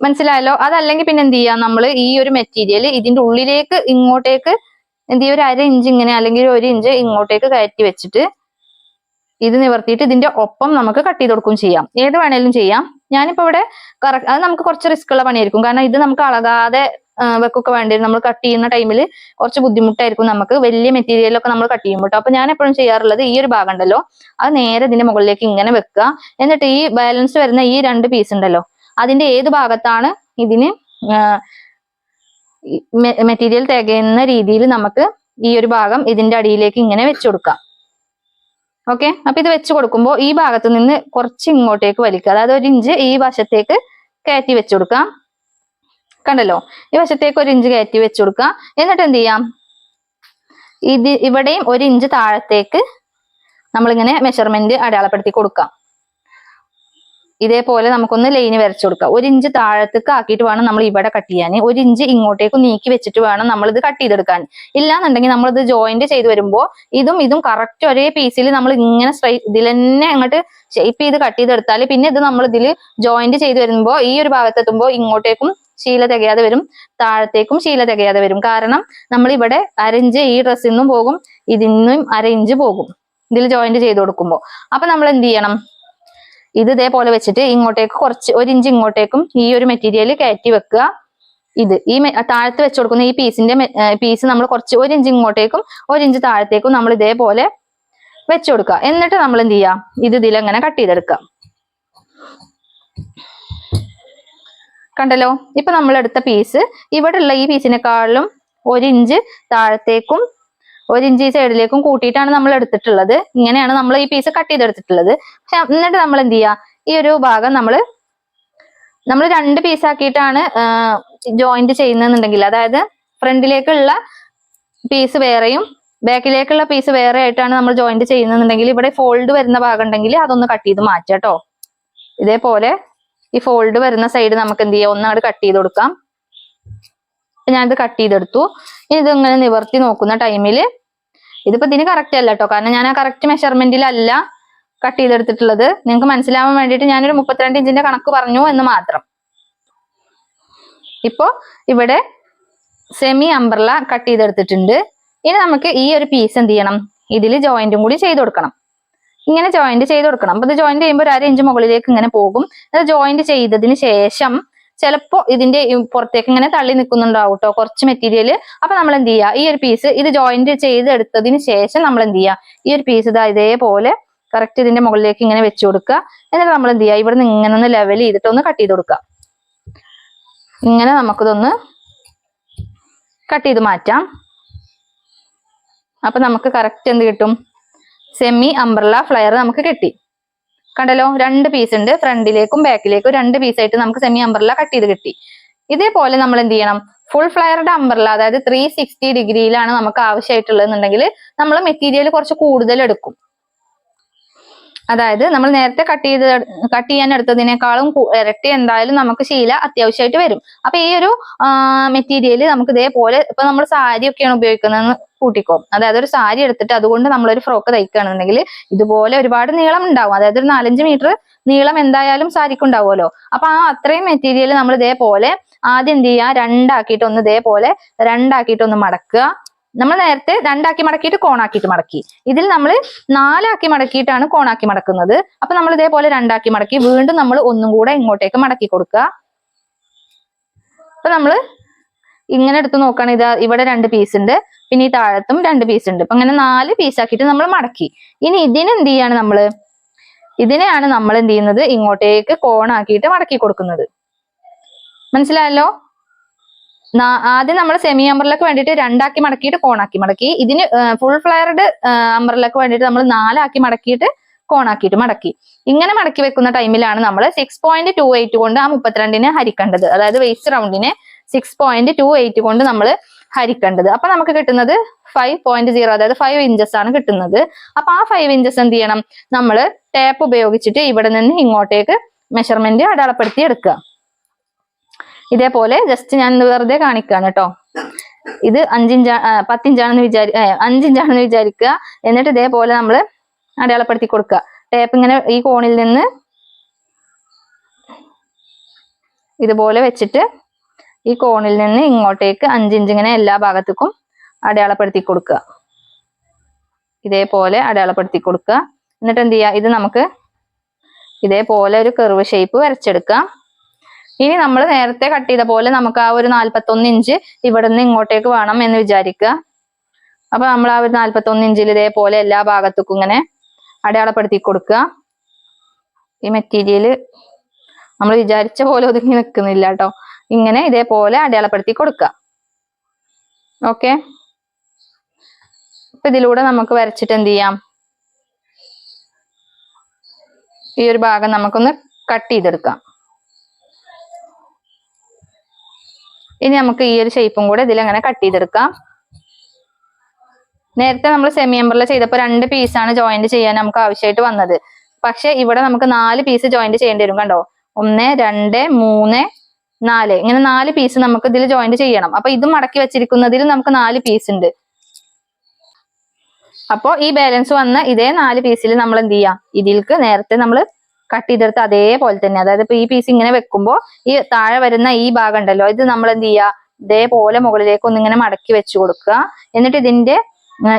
മനസ്സിലായല്ലോ? അതല്ലെങ്കിൽ പിന്നെ എന്ത് ചെയ്യാം? നമ്മൾ ഈ ഒരു മെറ്റീരിയൽ ഇതിന്റെ ഉള്ളിലേക്ക് ഇങ്ങോട്ടേക്ക് എന്ത് ചെയ്യും? ഒരു അര ഇഞ്ച് ഇങ്ങനെ അല്ലെങ്കിൽ ഒരു ഇഞ്ച് ഇങ്ങോട്ടേക്ക് കയറ്റി വെച്ചിട്ട് ഇത് നിവർത്തിയിട്ട് ഇതിന്റെ ഒപ്പം നമുക്ക് കട്ട് ചെയ്ത് കൊടുക്കുകയും ചെയ്യാം. ഏത് വേണേലും ചെയ്യാം. ഞാനിപ്പോ ഇവിടെ കറക്റ്റ് അത് നമുക്ക് കുറച്ച് റിസ്ക് ഉള്ള പണിയായിരിക്കും. കാരണം ഇത് നമുക്ക് അളകാതെ വെക്കൊക്കെ വേണ്ടി നമ്മൾ കട്ട് ചെയ്യുന്ന ടൈമിൽ കുറച്ച് ബുദ്ധിമുട്ടായിരിക്കും നമുക്ക്. വലിയ മെറ്റീരിയലൊക്കെ നമ്മൾ കട്ട് ചെയ്യുമ്പോൾ. അപ്പൊ ഞാൻ എപ്പോഴും ചെയ്യാറുള്ളത് ഈ ഒരു ഭാഗം ഉണ്ടല്ലോ. അത് നേരെ ഇതിന്റെ മുകളിലേക്ക് ഇങ്ങനെ വെക്കുക. എന്നിട്ട് ഈ ബാലൻസ് വരുന്ന ഈ രണ്ട് പീസ് ഉണ്ടല്ലോ. അതിന്റെ ഏത് ഭാഗത്താണ് ഇതിന് മെറ്റീരിയൽ തികയുന്ന രീതിയിൽ നമുക്ക് ഈ ഒരു ഭാഗം ഇതിന്റെ അടിയിലേക്ക് ഇങ്ങനെ വെച്ചു കൊടുക്കാം ഓക്കെ അപ്പൊ ഇത് വെച്ച് കൊടുക്കുമ്പോൾ ഈ ഭാഗത്ത് നിന്ന് കുറച്ച് ഇങ്ങോട്ടേക്ക് വലിക്കുക. അതായത് ഒരു ഇഞ്ച് ഈ വശത്തേക്ക് കയറ്റി വെച്ചു കൊടുക്കാം കണ്ടല്ലോ? ഈ വശത്തേക്ക് ഒരു ഇഞ്ച് കയറ്റി വെച്ചു കൊടുക്കുക. എന്നിട്ട് എന്ത് ചെയ്യാം? ഇത് ഇവിടെയും ഒരു ഇഞ്ച് താഴത്തേക്ക് നമ്മളിങ്ങനെ മെഷർമെന്റ് അടയാളപ്പെടുത്തി കൊടുക്കാം ഇതേപോലെ നമുക്കൊന്ന് ലൈന് വരച്ചു കൊടുക്കാം ഒരു ഇഞ്ച് താഴത്തേക്ക് ആക്കിയിട്ട് വേണം നമ്മൾ ഇവിടെ കട്ട് ചെയ്യാൻ. ഒരു ഇഞ്ച് ഇങ്ങോട്ടേക്ക് നീക്കി വെച്ചിട്ട് വേണം നമ്മൾ ഇത് കട്ട് ചെയ്തെടുക്കാൻ. ഇല്ലാന്നുണ്ടെങ്കിൽ നമ്മൾ ഇത് ജോയിന്റ് ചെയ്ത് വരുമ്പോൾ ഇതും ഇതും കറക്റ്റ് ഒരേ പീസിൽ നമ്മൾ ഇങ്ങനെ ഇതിൽ തന്നെ അങ്ങോട്ട് ഷേപ്പ് ചെയ്ത് കട്ട് ചെയ്തെടുത്താൽ പിന്നെ ഇത് നമ്മൾ ഇതിൽ ജോയിന്റ് ചെയ്ത് വരുമ്പോൾ ഈ ഒരു ഭാഗത്തെത്തുമ്പോൾ ഇങ്ങോട്ടേക്കും ശീല തികയാതെ വരും. താഴത്തേക്കും ശീല തികയാതെ വരും. കാരണം നമ്മൾ ഇവിടെ അരഞ്ച് ഈ ഡ്രസ്സിൽ നിന്നും പോകും ഇതിന്നും അരയിഞ്ച് പോകും. ഇതിൽ ജോയിന്റ് ചെയ്ത് കൊടുക്കുമ്പോൾ അപ്പൊ നമ്മൾ എന്ത് ചെയ്യണം? ഇത് ഇതേപോലെ വെച്ചിട്ട് ഇങ്ങോട്ടേക്ക് കുറച്ച് ഒരു ഇഞ്ച് ഇങ്ങോട്ടേക്കും ഈ ഒരു മെറ്റീരിയൽ കയറ്റി വെക്കുക. ഇത് ഈ താഴത്ത് വെച്ച് കൊടുക്കുന്ന ഈ പീസിന്റെ പീസ് നമ്മൾ കുറച്ച് ഒരു ഇഞ്ച് ഇങ്ങോട്ടേക്കും ഒരു ഇഞ്ച് താഴത്തേക്കും നമ്മൾ ഇതേപോലെ വെച്ചു കൊടുക്കുക. എന്നിട്ട് നമ്മൾ എന്ത് ചെയ്യാം ഇത് ഇതിലങ്ങനെ കട്ട് ചെയ്തെടുക്കുക. കണ്ടല്ലോ? ഇപ്പൊ നമ്മൾ എടുത്ത പീസ് ഇവിടെ ഉള്ള ഈ പീസിനെക്കാളും ഒരു ഇഞ്ച് താഴത്തേക്കും ഒരു ഇഞ്ച് സൈഡിലേക്കും കൂട്ടിയിട്ടാണ് നമ്മൾ എടുത്തിട്ടുള്ളത്. ഇങ്ങനെയാണ് നമ്മൾ ഈ പീസ് കട്ട് ചെയ്തെടുത്തിട്ടുള്ളത്. പക്ഷെ എന്നിട്ട് നമ്മൾ എന്ത് ചെയ്യുക ഈ ഒരു ഭാഗം നമ്മൾ നമ്മൾ രണ്ട് പീസ് ആക്കിയിട്ടാണ് ജോയിന്റ് ചെയ്യുന്നതെന്നുണ്ടെങ്കിൽ അതായത് ഫ്രണ്ടിലേക്കുള്ള പീസ് വേറെയും ബാക്കിലേക്കുള്ള പീസ് വേറെ ആയിട്ടാണ് നമ്മൾ ജോയിന്റ് ചെയ്യുന്നതെന്നുണ്ടെങ്കിൽ ഇവിടെ ഫോൾഡ് വരുന്ന ഭാഗം ഉണ്ടെങ്കിൽ അതൊന്ന് കട്ട് ചെയ്ത് മാറ്റാം കേട്ടോ ഇതേപോലെ ഈ ഫോൾഡ് വരുന്ന സൈഡ് നമുക്ക് എന്ത് ചെയ്യാം? ഒന്നങ്ങോട്ട് കട്ട് ചെയ്ത് കൊടുക്കാം. ഞാനിത് കട്ട് ചെയ്തെടുത്തു. ഇനി ഇത് ഇങ്ങനെ നിവർത്തി നോക്കുന്ന ടൈമിൽ ഇതിപ്പോ ഇതിന് കറക്റ്റ് അല്ല കേട്ടോ കാരണം ഞാൻ ആ കറക്റ്റ് മെഷർമെന്റിലല്ല കട്ട് ചെയ്തെടുത്തിട്ടുള്ളത്. നിങ്ങൾക്ക് മനസ്സിലാവാൻ വേണ്ടിയിട്ട് ഞാനൊരു മുപ്പത്തിരണ്ട് ഇഞ്ചിന്റെ കണക്ക് പറഞ്ഞു എന്ന് മാത്രം. ഇപ്പോ ഇവിടെ സെമി അംബ്രല കട്ട് ചെയ്തെടുത്തിട്ടുണ്ട്. ഇനി നമുക്ക് ഈ ഒരു പീസ് എന്ത് ചെയ്യണം? ഇതിൽ ജോയിന്റും കൂടി ചെയ്ത് കൊടുക്കണം. ഇങ്ങനെ ജോയിന്റ് ചെയ്ത് കൊടുക്കണം. അപ്പൊ ഇത് ജോയിന്റ് ചെയ്യുമ്പോൾ ഒരു അര ഇഞ്ച് മുകളിലേക്ക് ഇങ്ങനെ പോകും. അത് ജോയിന്റ് ചെയ്തതിന് ശേഷം ചിലപ്പോ ഇതിന്റെ പുറത്തേക്ക് ഇങ്ങനെ തള്ളി നിൽക്കുന്നുണ്ടാവും കേട്ടോ കുറച്ച് മെറ്റീരിയൽ അപ്പൊ നമ്മൾ എന്ത് ചെയ്യുക ഈ ഒരു പീസ് ഇത് ജോയിന്റ് ചെയ്തെടുത്തതിന് ശേഷം നമ്മൾ എന്ത് ചെയ്യുക ഈ ഒരു പീസ് ഇതാ ഇതേപോലെ കറക്റ്റ് ഇതിന്റെ മുകളിലേക്ക് ഇങ്ങനെ വെച്ചു കൊടുക്കുക. എന്നിട്ട് നമ്മൾ എന്ത് ചെയ്യുക ഇവിടെ നിന്ന് ഇങ്ങനെ ഒന്ന് ലെവൽ ചെയ്തിട്ട് ഒന്ന് കട്ട് ചെയ്ത് കൊടുക്കുക. ഇങ്ങനെ നമുക്കിതൊന്ന് കട്ട് ചെയ്ത് മാറ്റാം. അപ്പൊ നമുക്ക് കറക്റ്റ് എന്ത് കിട്ടും? സെമി അംബ്രല ഫ്ലയർ നമുക്ക് കിട്ടി. കണ്ടല്ലോ? രണ്ട് പീസ് ഉണ്ട്. ഫ്രണ്ടിലേക്കും ബാക്കിലേക്കും രണ്ട് പീസ് ആയിട്ട് നമുക്ക് സെമി അംബ്രല കട്ട് ചെയ്ത് കിട്ടി. ഇതേപോലെ നമ്മൾ എന്ത് ചെയ്യണം? ഫുൾ ഫ്ലയറുടെ അംബ്രല അതായത് ത്രീ സിക്സ്റ്റി ഡിഗ്രിയിലാണ് നമുക്ക് ആവശ്യമായിട്ടുള്ളതെന്നുണ്ടെങ്കിൽ നമ്മൾ മെറ്റീരിയൽ കുറച്ച് കൂടുതൽ എടുക്കും. അതായത് നമ്മൾ നേരത്തെ കട്ട് ചെയ്ത് കട്ട് ചെയ്യാൻ എടുത്തതിനേക്കാളും ഇരട്ടി എന്തായാലും നമുക്ക് ശീല അത്യാവശ്യമായിട്ട് വരും. അപ്പൊ ഈ ഒരു മെറ്റീരിയൽ നമുക്ക് ഇതേപോലെ ഇപ്പൊ നമ്മൾ സാരി ഒക്കെയാണ് ഉപയോഗിക്കുന്നതെന്ന് കൂട്ടിക്കോ. അതായത് ഒരു സാരി എടുത്തിട്ട് അതുകൊണ്ട് നമ്മളൊരു ഫ്രോക്ക് തയ്ക്കുകയാണെന്നുണ്ടെങ്കിൽ ഇതുപോലെ ഒരുപാട് നീളം ഉണ്ടാവും. അതായത് ഒരു നാലഞ്ച് മീറ്റർ നീളം എന്തായാലും സാരിക്ക് ഉണ്ടാവുമല്ലോ അപ്പൊ ആ അത്രയും മെറ്റീരിയൽ നമ്മൾ ഇതേപോലെ ആദ്യം എന്ത് ചെയ്യുക? രണ്ടാക്കിയിട്ട് ഒന്ന് ഇതേപോലെ രണ്ടാക്കിയിട്ട് ഒന്ന് മടക്കുക. നമ്മൾ നേരത്തെ രണ്ടാക്കി മടക്കിയിട്ട് കോണാക്കിയിട്ട് മടക്കി. ഇതിൽ നമ്മൾ നാലാക്കി മടക്കിയിട്ടാണ് കോണാക്കി മടക്കുന്നത്. അപ്പൊ നമ്മൾ ഇതേപോലെ രണ്ടാക്കി മടക്കി വീണ്ടും നമ്മൾ ഒന്നും കൂടെ ഇങ്ങോട്ടേക്ക് മടക്കി കൊടുക്കുക. അപ്പൊ നമ്മൾ ഇങ്ങനെ എടുത്ത് നോക്കുകയാണ്. ഇതാ ഇവിടെ രണ്ട് പീസ് ഉണ്ട്. പിന്നെ ഈ താഴത്തും രണ്ട് പീസ് ഉണ്ട്. അപ്പൊ അങ്ങനെ നാല് പീസ് ആക്കിയിട്ട് നമ്മൾ മടക്കി. ഇനി ഇതിന് എന്ത് ചെയ്യാണ് നമ്മൾ ഇതിനെയാണ് നമ്മൾ എന്ത് ചെയ്യുന്നത്? ഇങ്ങോട്ടേക്ക് കോണാക്കിയിട്ട് മടക്കി കൊടുക്കുന്നത്. മനസ്സിലായല്ലോ? ആദ്യം നമ്മൾ സെമി അമ്പർലക്ക് വേണ്ടിയിട്ട് രണ്ടാക്കി മടക്കിയിട്ട് കോണാക്കി മടക്കി. ഇതിന് ഫുൾ ഫ്ലയർഡ് അമ്പർലക്ക് വേണ്ടിയിട്ട് നമ്മൾ നാലാക്കി മടക്കിയിട്ട് കോണാക്കിയിട്ട് മടക്കി. ഇങ്ങനെ മടക്കി വെക്കുന്ന ടൈമിലാണ് നമ്മൾ സിക്സ് പോയിന്റ് ടു എയ്റ്റ് കൊണ്ട് ആ മുപ്പത്തിരണ്ടിനെ ഹരിക്കേണ്ടത്. അതായത് വേസ്റ്റ് റൗണ്ടിനെ സിക്സ് പോയിന്റ് ടു എയ്റ്റ് കൊണ്ട് നമ്മൾ ഹരിക്കേണ്ടത്. അപ്പൊ നമുക്ക് കിട്ടുന്നത് ഫൈവ് പോയിന്റ് സീറോ അതായത് ഫൈവ് ഇഞ്ചസ് ആണ് കിട്ടുന്നത്. അപ്പൊ ആ ഫൈവ് ഇഞ്ചസ് എന്ത് ചെയ്യണം? നമ്മൾ ടേപ്പ് ഉപയോഗിച്ചിട്ട് ഇവിടെ നിന്ന് ഇങ്ങോട്ടേക്ക് മെഷർമെന്റ് അടയാളപ്പെടുത്തി എടുക്കുക. ഇതേപോലെ ജസ്റ്റ് ഞാൻ വെറുതെ കാണിക്കുകയാണ് കേട്ടോ ഇത് അഞ്ചിഞ്ച പത്തിഞ്ചാണെന്ന് വിചാരി അഞ്ചിഞ്ചാണെന്ന് വിചാരിക്കുക. എന്നിട്ട് ഇതേപോലെ നമ്മൾ അടയാളപ്പെടുത്തി കൊടുക്കുക. ടേപ്പ് ഇങ്ങനെ ഈ കോണിൽ നിന്ന് ഇതുപോലെ വെച്ചിട്ട് ഈ കോണിൽ നിന്ന് ഇങ്ങോട്ടേക്ക് അഞ്ചിഞ്ച് ഇങ്ങനെ എല്ലാ ഭാഗത്തേക്കും അടയാളപ്പെടുത്തി കൊടുക്കുക. ഇതേപോലെ അടയാളപ്പെടുത്തി കൊടുക്കുക. എന്നിട്ട് എന്ത് ചെയ്യുക? ഇത് നമുക്ക് ഇതേപോലെ ഒരു കെർവ് ഷേപ്പ് വരച്ചെടുക്കാം ഇനി നമ്മൾ നേരത്തെ കട്ട് ചെയ്ത പോലെ നമുക്ക് ആ ഒരു നാല്പത്തൊന്ന് ഇഞ്ച് ഇവിടെ നിന്ന് ഇങ്ങോട്ടേക്ക് വേണം എന്ന് വിചാരിക്കുക. അപ്പൊ നമ്മൾ ആ ഒരു നാല്പത്തൊന്ന് ഇഞ്ചിൽ ഇതേപോലെ എല്ലാ ഭാഗത്തേക്കും ഇങ്ങനെ അടയാളപ്പെടുത്തി കൊടുക്കുക. ഈ മെറ്റീരിയൽ നമ്മൾ വിചാരിച്ച പോലെ ഒതുങ്ങി നിൽക്കുന്നില്ല കേട്ടോ. ഇങ്ങനെ ഇതേപോലെ അടയാളപ്പെടുത്തി കൊടുക്കുക. ഓക്കെ അപ്പൊ ഇതിലൂടെ നമുക്ക് വരച്ചിട്ട് എന്ത് ചെയ്യാം? ഈ ഒരു ഭാഗം നമുക്കൊന്ന് കട്ട് ചെയ്തെടുക്കാം. ഇനി നമുക്ക് ഈ ഒരു ഷേപ്പും കൂടെ ഇതിൽ അങ്ങനെ കട്ട് ചെയ്തെടുക്കാം. നേരത്തെ നമ്മൾ സെമി എംബറിൽ ചെയ്തപ്പോൾ രണ്ട് പീസാണ് ജോയിന്റ് ചെയ്യാൻ നമുക്ക് ആവശ്യമായിട്ട് വന്നത്. പക്ഷെ ഇവിടെ നമുക്ക് നാല് പീസ് ജോയിന്റ് ചെയ്യേണ്ടി വരും കണ്ടോ? ഒന്ന് രണ്ട് മൂന്ന് നാല്. ഇങ്ങനെ നാല് പീസ് നമുക്ക് ഇതിൽ ജോയിന്റ് ചെയ്യണം. അപ്പൊ ഇത് മടക്കി വെച്ചിരിക്കുന്നതിൽ നമുക്ക് നാല് പീസ് ഉണ്ട്. അപ്പോ ഈ ബാലൻസ് വന്ന ഇതേ നാല് പീസിൽ നമ്മൾ എന്ത് ചെയ്യാം? ഇതിൽക്ക് നേരത്തെ നമ്മൾ കട്ട് ചെയ്തെടുത്ത് അതേപോലെ തന്നെ. അതായത് ഇപ്പൊ ഈ പീസ് ഇങ്ങനെ വെക്കുമ്പോൾ ഈ താഴെ വരുന്ന ഈ ഭാഗം ഉണ്ടല്ലോ ഇത് നമ്മൾ എന്ത് ചെയ്യുക ഇതേപോലെ മുകളിലേക്ക് ഒന്നിങ്ങനെ മടക്കി വെച്ച് കൊടുക്കുക. എന്നിട്ട് ഇതിന്റെ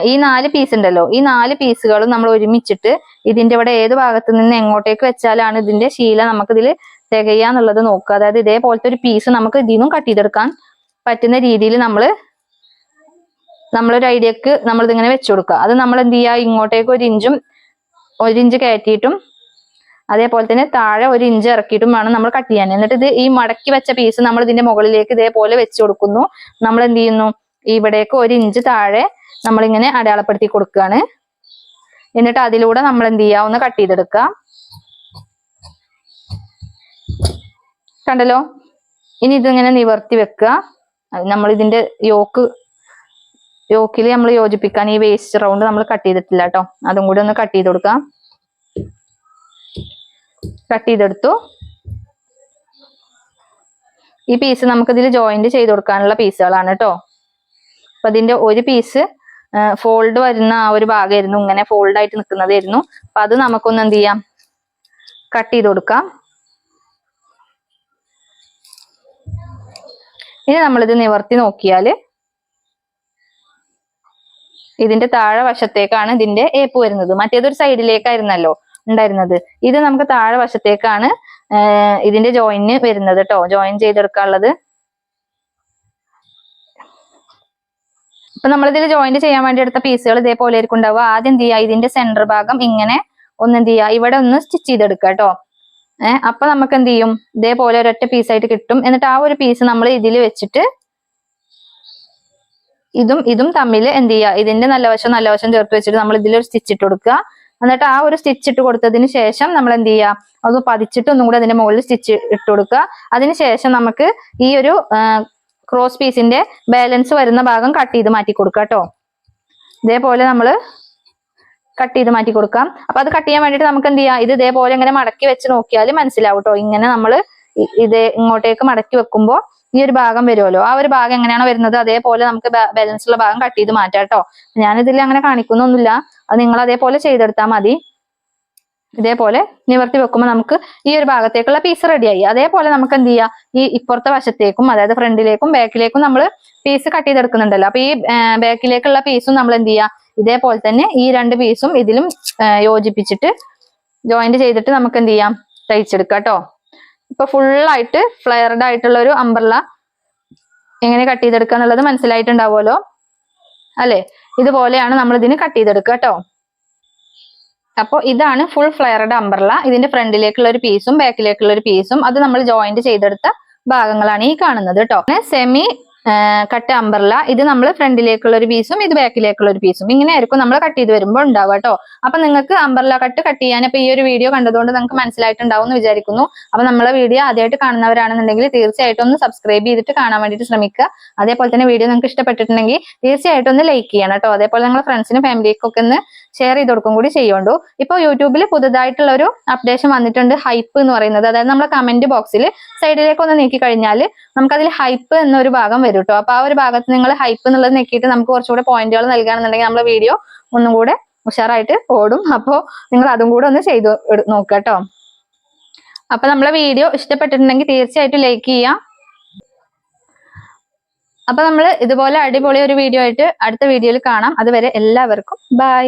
ഈ നാല് പീസ് ഉണ്ടല്ലോ ഈ നാല് പീസുകളും നമ്മൾ ഒരുമിച്ചിട്ട് ഇതിന്റെ ഇവിടെ ഏത് ഭാഗത്ത് നിന്ന് എങ്ങോട്ടേക്ക് വെച്ചാലാണ് ഇതിന്റെ ശീല നമുക്ക് ഇതിൽ തികയാന്നുള്ളത് നോക്കുക. അതായത് ഇതേപോലത്തെ ഒരു പീസ് നമുക്ക് ഇതിൽ നിന്നും കട്ട് ചെയ്തെടുക്കാൻ പറ്റുന്ന രീതിയിൽ നമ്മൾ നമ്മളൊരു ഐഡിയക്ക് നമ്മളിതിങ്ങനെ വെച്ചു കൊടുക്കുക. അത് നമ്മൾ എന്ത് ചെയ്യുക ഇങ്ങോട്ടേക്ക് ഒരു ഇഞ്ചും ഒരു ഇഞ്ച് കയറ്റിയിട്ടും അതേപോലെ തന്നെ താഴെ ഒരു ഇഞ്ച് ഇറക്കിയിട്ടും വേണം നമ്മൾ കട്ട് ചെയ്യാൻ. എന്നിട്ട് ഇത് ഈ മടക്കി വെച്ച പീസ് നമ്മൾ ഇതിന്റെ മുകളിലേക്ക് ഇതേപോലെ വെച്ച് കൊടുക്കുന്നു. നമ്മൾ എന്ത് ചെയ്യുന്നു? ഇവിടേക്ക് ഒരു ഇഞ്ച് താഴെ നമ്മളിങ്ങനെ അടയാളപ്പെടുത്തി കൊടുക്കുകയാണ്. എന്നിട്ട് അതിലൂടെ നമ്മൾ എന്ത് ചെയ്യുക ഒന്ന് കട്ട് ചെയ്തെടുക്കുക. കണ്ടല്ലോ? ഇനി ഇതിങ്ങനെ നിവർത്തി വെക്കുക. നമ്മൾ ഇതിന്റെ യോക്ക് യോക്കിൽ നമ്മൾ യോജിപ്പിക്കാൻ ഈ വേസ്റ്റ് റൗണ്ട് നമ്മൾ കട്ട് ചെയ്തിട്ടില്ല കേട്ടോ അതും കൂടി ഒന്ന് കട്ട് ചെയ്ത് കൊടുക്കാം കട്ട് ചെയ്തെടുത്തു. ഈ പീസ് നമുക്ക് ഇതിൽ ജോയിന്റ് ചെയ്ത് കൊടുക്കാനുള്ള പീസുകളാണ് കേട്ടോ അപ്പൊ ഇതിന്റെ ഒരു പീസ് ഫോൾഡ് വരുന്ന ആ ഒരു ഭാഗമായിരുന്നു. ഇങ്ങനെ ഫോൾഡ് ആയിട്ട് നിൽക്കുന്നതായിരുന്നു. അപ്പൊ അത് നമുക്കൊന്ന് എന്ത് ചെയ്യാം? കട്ട് ചെയ്ത് കൊടുക്കാം. ഇനി നമ്മളിത് നിവർത്തി നോക്കിയാൽ ഇതിന്റെ താഴെ വശത്തേക്കാണ് ഇതിന്റെ ഏപ്പ് വരുന്നത്. മറ്റേതൊരു സൈഡിലേക്കായിരുന്നല്ലോ ഉണ്ടായിരുന്നത്. ഇത് നമുക്ക് താഴെ വശത്തേക്കാണ് ഇതിന്റെ ജോയിന് വരുന്നത് കേട്ടോ ജോയിൻ ചെയ്തെടുക്കാനുള്ളത്. ഇപ്പൊ നമ്മളിതിൽ ജോയിന്റ് ചെയ്യാൻ വേണ്ടി എടുത്ത പീസുകൾ ഇതേപോലെ ആയിരിക്കും ഉണ്ടാവുക. ആദ്യം എന്ത് ചെയ്യുക? ഇതിന്റെ സെന്റർ ഭാഗം ഇങ്ങനെ ഒന്ന് എന്ത് ചെയ്യുക? ഇവിടെ ഒന്ന് സ്റ്റിച്ച് ചെയ്തെടുക്കുക കേട്ടോ ഏഹ് അപ്പൊ നമുക്ക് എന്ത് ചെയ്യും? ഇതേപോലെ ഒരൊറ്റ പീസായിട്ട് കിട്ടും. എന്നിട്ട് ആ ഒരു പീസ് നമ്മൾ ഇതിൽ വെച്ചിട്ട് ഇതും ഇതും തമ്മിൽ എന്ത് ചെയ്യുക? ഇതിന്റെ നല്ല വശം നല്ല വശം ചേർത്ത് വെച്ചിട്ട് നമ്മൾ ഇതിലൊരു സ്റ്റിച്ച് ഇട്ട് കൊടുക്കുക. എന്നിട്ട് ആ ഒരു സ്റ്റിച്ച് ഇട്ട് കൊടുത്തതിന് ശേഷം നമ്മൾ എന്ത് ചെയ്യുക അത് പതിച്ചിട്ട് ഒന്നും കൂടി അതിന്റെ മുകളിൽ സ്റ്റിച്ച് ഇട്ട് കൊടുക്കുക. അതിന് ശേഷം നമുക്ക് ഈ ഒരു ക്രോസ് പീസിന്റെ ബാലൻസ് വരുന്ന ഭാഗം കട്ട് ചെയ്ത് മാറ്റി കൊടുക്കുക കേട്ടോ. ഇതേപോലെ നമ്മൾ കട്ട് ചെയ്ത് മാറ്റി കൊടുക്കാം. അപ്പൊ അത് കട്ട് ചെയ്യാൻ വേണ്ടിയിട്ട് നമുക്ക് എന്ത് ചെയ്യാം? ഇത് ഇതേപോലെ ഇങ്ങനെ മടക്കി വെച്ച് നോക്കിയാൽ മനസ്സിലാവും കേട്ടോ. ഇങ്ങനെ നമ്മൾ ഇത് ഇങ്ങോട്ടേക്ക് മടക്കി വെക്കുമ്പോൾ ഈ ഒരു ഭാഗം വരുമല്ലോ ആ ഒരു ഭാഗം എങ്ങനെയാണോ വരുന്നത്? അതേപോലെ നമുക്ക് ബാലൻസ് ഉള്ള ഭാഗം കട്ട് ചെയ്ത് മാറ്റാം കേട്ടോ. ഞാനിതിൽ അങ്ങനെ കാണിക്കുന്നൊന്നുമില്ല. അത് നിങ്ങൾ അതേപോലെ ചെയ്തെടുത്താൽ മതി. ഇതേപോലെ നിവർത്തി വെക്കുമ്പോൾ നമുക്ക് ഈ ഒരു ഭാഗത്തേക്കുള്ള പീസ് റെഡിയായി അതേപോലെ നമുക്ക് എന്ത് ചെയ്യാം? ഈ ഇപ്പുറത്തെ വശത്തേക്കും അതായത് ഫ്രണ്ടിലേക്കും ബാക്കിലേക്കും നമ്മൾ പീസ് കട്ട് ചെയ്തെടുക്കുന്നുണ്ടല്ലോ. അപ്പൊ ഈ ബാക്കിലേക്കുള്ള പീസും നമ്മൾ എന്ത് ചെയ്യാം? ഇതേപോലെ തന്നെ ഈ രണ്ട് പീസും ഇതിലും യോജിപ്പിച്ചിട്ട് ജോയിന്റ് ചെയ്തിട്ട് നമുക്ക് എന്ത് ചെയ്യാം? തയ്ച്ചെടുക്കാം കേട്ടോ. ഇപ്പൊ ഫുള്ളായിട്ട് ഫ്ലെയർഡ് ആയിട്ടുള്ള ഒരു അമ്പർല എങ്ങനെ കട്ട് ചെയ്തെടുക്കുക എന്നുള്ളത് മനസ്സിലായിട്ടുണ്ടാവുമല്ലോ. അല്ലെ? ഇതുപോലെയാണ് നമ്മൾ ഇതിന് കട്ട് ചെയ്തെടുക്കുക കേട്ടോ. അപ്പോൾ ഇതാണ് ഫുൾ ഫ്ലെയർഡ് അമ്പർള ഇതിന്റെ ഫ്രണ്ടിലേക്കുള്ള ഒരു പീസും ബാക്കിലേക്കുള്ള ഒരു പീസും അത് നമ്മൾ ജോയിന്റ് ചെയ്തെടുത്ത ഭാഗങ്ങളാണ് ഈ കാണുന്നത് കേട്ടോ. സെമി കട്ട് അമ്പർല ഇത് നമ്മൾ ഫ്രണ്ടിലേക്കുള്ള ഒരു പീസും ഇത് ബാക്കിലേക്കുള്ള ഒരു പീസും ഇങ്ങനെ ആയിരിക്കും നമ്മൾ കട്ട് ചെയ്ത് വരുമ്പോൾ ഉണ്ടാവുക കേട്ടോ. അപ്പൊ നിങ്ങൾക്ക് അമ്പർല കട്ട് കട്ട് ചെയ്യാൻ അപ്പൊ ഈ ഒരു വീഡിയോ കണ്ടതുകൊണ്ട് നിങ്ങൾക്ക് മനസ്സിലായിട്ടുണ്ടാവും എന്ന് വിചാരിക്കുന്നു. അപ്പൊ നമ്മളെ വീഡിയോ ആദ്യമായിട്ട് കാണുന്നവരാണെന്നുണ്ടെങ്കിൽ തീർച്ചയായിട്ടും ഒന്ന് സബ്സ്ക്രൈബ് ചെയ്തിട്ട് കാണാൻ വേണ്ടിയിട്ട് ശ്രമിക്കുക. അതേപോലെ തന്നെ വീഡിയോ നിങ്ങൾക്ക് ഇഷ്ടപ്പെട്ടിട്ടുണ്ടെങ്കിൽ തീർച്ചയായിട്ടും ഒന്ന് ലൈക്ക് ചെയ്യണം കേട്ടോ. അതേപോലെ നിങ്ങളുടെ ഫ്രണ്ട്സിനും ഫാമിലിക്കൊക്കെ ഒന്ന് ഷെയർ ചെയ്ത് കൊടുക്കും കൂടി ചെയ്യുണ്ടോ ഇപ്പൊ യൂട്യൂബിൽ പുതുതായിട്ടുള്ള ഒരു അപ്ഡേഷൻ വന്നിട്ടുണ്ട് ഹൈപ്പ് എന്ന് പറയുന്നത്. അതായത് നമ്മളെ കമന്റ് ബോക്സിൽ സൈഡിലേക്ക് ഒന്ന് നീക്കി കഴിഞ്ഞാൽ നമുക്കതിൽ ഹൈപ്പ് എന്നൊരു ഭാഗം വരും കേട്ടോ അപ്പൊ ആ ഒരു ഭാഗത്ത് നിങ്ങൾ ഹൈപ്പ് എന്നുള്ളത് നീക്കിയിട്ട് നമുക്ക് കുറച്ചുകൂടെ പോയിന്റുകൾ നൽകുകയാണെന്നുണ്ടെങ്കിൽ നമ്മുടെ വീഡിയോ ഒന്നും കൂടെ ഉഷാറായിട്ട് ഓടും. അപ്പോൾ നിങ്ങൾ അതും കൂടെ ഒന്ന് ചെയ്തു നോക്കുക കേട്ടോ അപ്പൊ നമ്മളെ വീഡിയോ ഇഷ്ടപ്പെട്ടിട്ടുണ്ടെങ്കിൽ തീർച്ചയായിട്ടും ലൈക്ക് ചെയ്യാം. അപ്പൊ നമ്മൾ ഇതുപോലെ അടിപൊളി ഒരു വീഡിയോ ആയിട്ട് അടുത്ത വീഡിയോയിൽ കാണാം. അതുവരെ എല്ലാവർക്കും ബൈ